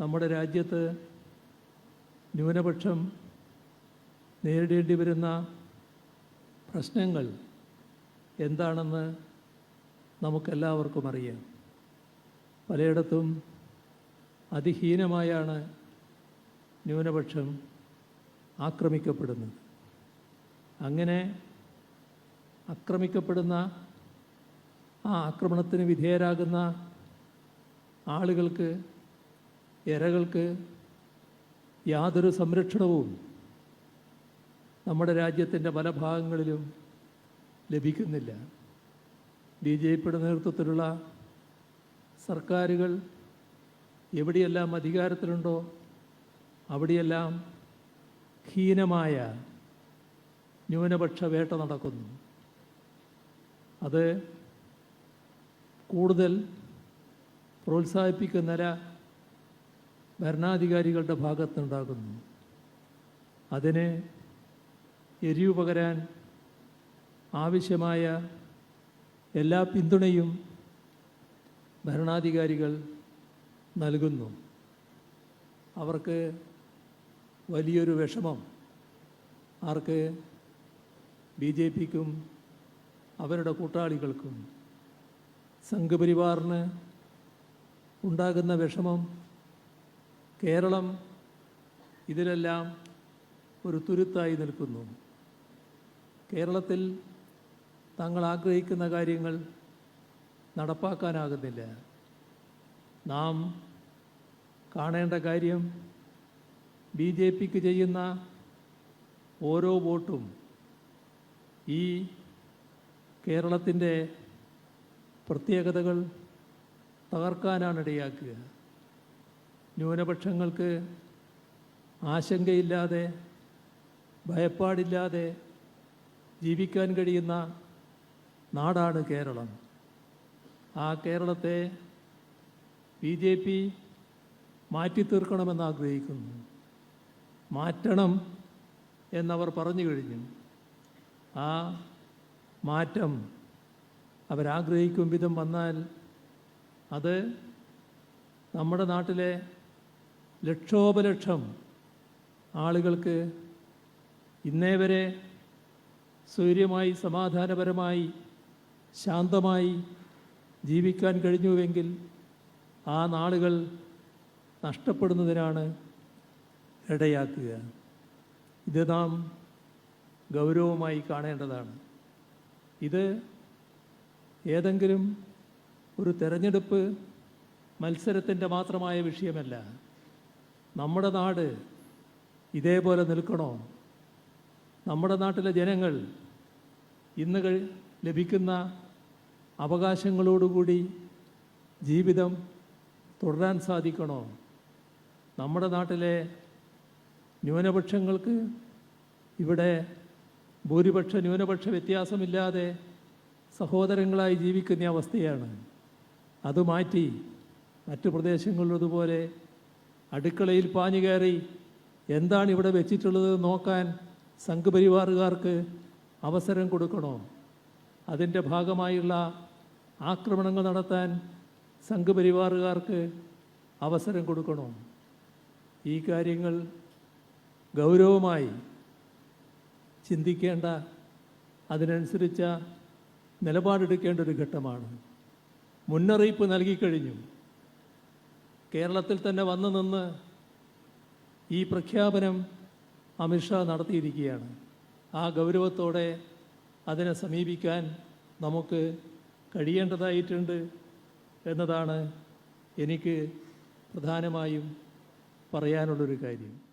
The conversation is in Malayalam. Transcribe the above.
നമ്മുടെ രാജ്യത്ത് ന്യൂനപക്ഷം നേരിടേണ്ടി വരുന്ന പ്രശ്നങ്ങൾ എന്താണെന്ന് നമുക്കെല്ലാവർക്കും അറിയാം. പലയിടത്തും അതിഹീനമായാണ് ന്യൂനപക്ഷം ആക്രമിക്കപ്പെടുന്നത്. അങ്ങനെ ആക്രമിക്കപ്പെടുന്ന ആ ആക്രമണത്തിന് വിധേയരാകുന്ന ആളുകൾക്ക് ഇരകൾക്ക് യാതൊരു സംരക്ഷണവും നമ്മുടെ രാജ്യത്തിന്റെ പല ഭാഗങ്ങളിലും ലഭിക്കുന്നില്ല. ബി ജെ പിയുടെ നേതൃത്വത്തിലുള്ള സർക്കാരുകൾ എവിടെയെല്ലാം അധികാരത്തിലുണ്ടോ അവിടെയെല്ലാം ഹീനമായ ന്യൂനപക്ഷ വേട്ട നടക്കുന്നു. അത് കൂടുതൽ പ്രോത്സാഹിപ്പിക്കുന്ന നില ഭരണാധികാരികളുടെ ഭാഗത്തുണ്ടാകുന്നു അതിനെ എരിവ് പകരാൻ ആവശ്യമായ എല്ലാ പിന്തുണയും ഭരണാധികാരികൾ നൽകുന്നു. അവർക്ക് വലിയൊരു വിഷമം. ആർക്ക് ബി ജെ പിക്കും അവരുടെ കൂട്ടാളികൾക്കും സംഘപരിവാറിന് ഉണ്ടാകുന്ന വിഷമം കേരളം ഇതിലെല്ലാം ഒരു തുരുത്തായി നിൽക്കുന്നു. കേരളത്തിൽ തങ്ങൾ ആഗ്രഹിക്കുന്ന കാര്യങ്ങൾ നടപ്പാക്കാനാകുന്നില്ല. നാം കാണേണ്ട കാര്യം ബി ജെ പിക്ക് ചെയ്യുന്ന ഓരോ വോട്ടും ഈ കേരളത്തിന്റെ പ്രത്യേകതകൾ തകർക്കാനാണ് ഇടയാക്കുക. ന്യൂനപക്ഷങ്ങൾക്ക് ആശങ്കയില്ലാതെ ഭയപ്പാടില്ലാതെ ജീവിക്കാൻ കഴിയുന്ന നാടാണ് കേരളം. ആ കേരളത്തെ ബി ജെ പി മാറ്റിത്തീർക്കണമെന്നാഗ്രഹിക്കുന്നു മാറ്റണം എന്നവർ പറഞ്ഞു കഴിഞ്ഞു. ആ മാറ്റം അവരാഗ്രഹിക്കും വിധം വന്നാൽ അത് നമ്മുടെ നാട്ടിലെ ലക്ഷോപലക്ഷം ആളുകൾക്ക് ഇന്നേ വരെ സ്വൈര്യമായി സമാധാനപരമായി ശാന്തമായി ജീവിക്കാൻ കഴിഞ്ഞുവെങ്കിൽ ആ നാളുകൾ നഷ്ടപ്പെടുന്നതിനാണ് ഇടയാക്കുക. ഇത് നാം ഗൗരവമായി കാണേണ്ടതാണ്. ഇത് ഏതെങ്കിലും ഒരു തെരഞ്ഞെടുപ്പ് മത്സരത്തിന്റെ മാത്രമായ വിഷയമല്ല. നമ്മുടെ നാട് ഇതേപോലെ നിൽക്കണോ? നമ്മുടെ നാട്ടിലെ ജനങ്ങൾ ഇന്ന് ലഭിക്കുന്ന അവകാശങ്ങളോടുകൂടി ജീവിതം തുടരാൻ സാധിക്കണോ? നമ്മുടെ നാട്ടിലെ ന്യൂനപക്ഷങ്ങൾക്ക് ഇവിടെ ഭൂരിപക്ഷ ന്യൂനപക്ഷ വ്യത്യാസമില്ലാതെ സഹോദരങ്ങളായി ജീവിക്കുന്ന അവസ്ഥയാണ്. അത് മാറ്റി മറ്റു പ്രദേശങ്ങളിലതുപോലെ അടുക്കളയിൽ പാഞ്ഞു കയറി എന്താണ് ഇവിടെ വെച്ചിട്ടുള്ളത് നോക്കാൻ സംഘപരിവാറുകാർക്ക് അവസരം കൊടുക്കണോ? അതിന്റെ ഭാഗമായുള്ള ആക്രമണങ്ങൾ നടത്താൻ സംഘപരിവാറുകാർക്ക് അവസരം കൊടുക്കണോ? ഈ കാര്യങ്ങൾ ഗൗരവമായി ചിന്തിക്കേണ്ട അതിനനുസരിച്ച നിലപാടെടുക്കേണ്ട ഒരു ഘട്ടമാണ്. മുന്നറിയിപ്പ് നൽകിക്കഴിഞ്ഞു. കേരളത്തിൽ തന്നെ വന്നു നിന്ന് ഈ പ്രഖ്യാപനം അമിത്ഷാ നടത്തിയിരിക്കുകയാണ്. ആ ഗൗരവത്തോടെ അതിനെ സമീപിക്കാൻ നമുക്ക് കഴിയേണ്ടതായിട്ടുണ്ട് എന്നതാണ് എനിക്ക് പ്രധാനമായും പറയാനുള്ളൊരു കാര്യം.